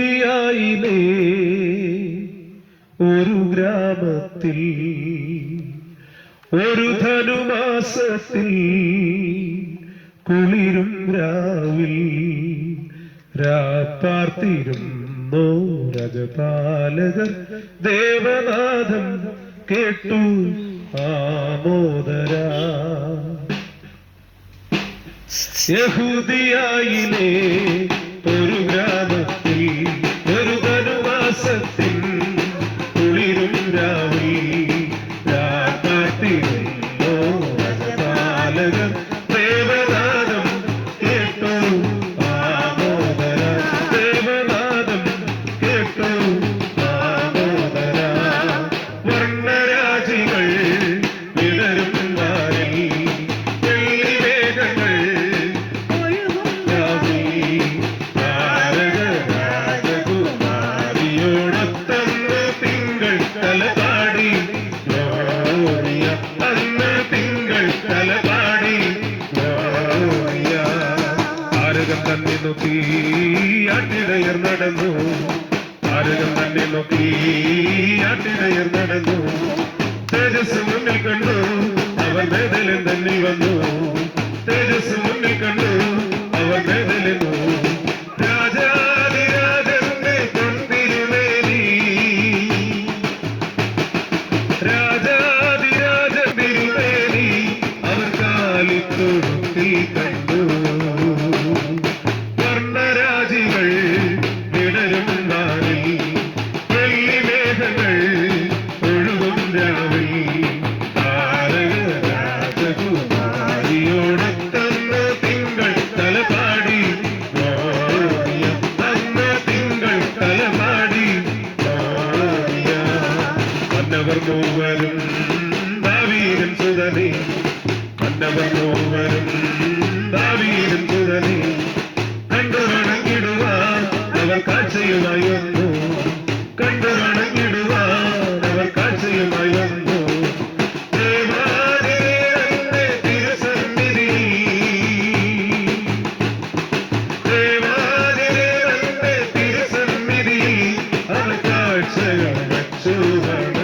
ിലെ ഒരു ഗ്രാമത്തിൽ ഒരു ധനുമാസത്തിൽ കുളിരും രാവിൽ രാപ്പാർത്തിരുന്നോ രജപാലകർ ദേവനാഥം കേട്ടു ആമോദരാ. യഹൂദിയായിലെ ഒരു നോക്കി ആട്ടിടയർ നടന്നു. ആരകം തന്നെ നോക്കി ആട്ടിടയർ നടന്നു. തേജസ് മുന്നിൽ കണ്ടു അവൻ തന്നിൽ വന്നു. തേജസ് മുന്നിൽ കണ്ടു மேகங்கள் திடரும் நாளில் வெள்ளி மேகங்கள் ஒழுகும் ராவில் தாரகராஜகுமாரியோட தன்ன திங்கள் தலபாடி தன்ன திங்கள் தலபாடி வந்தவர் மூவரும் to her.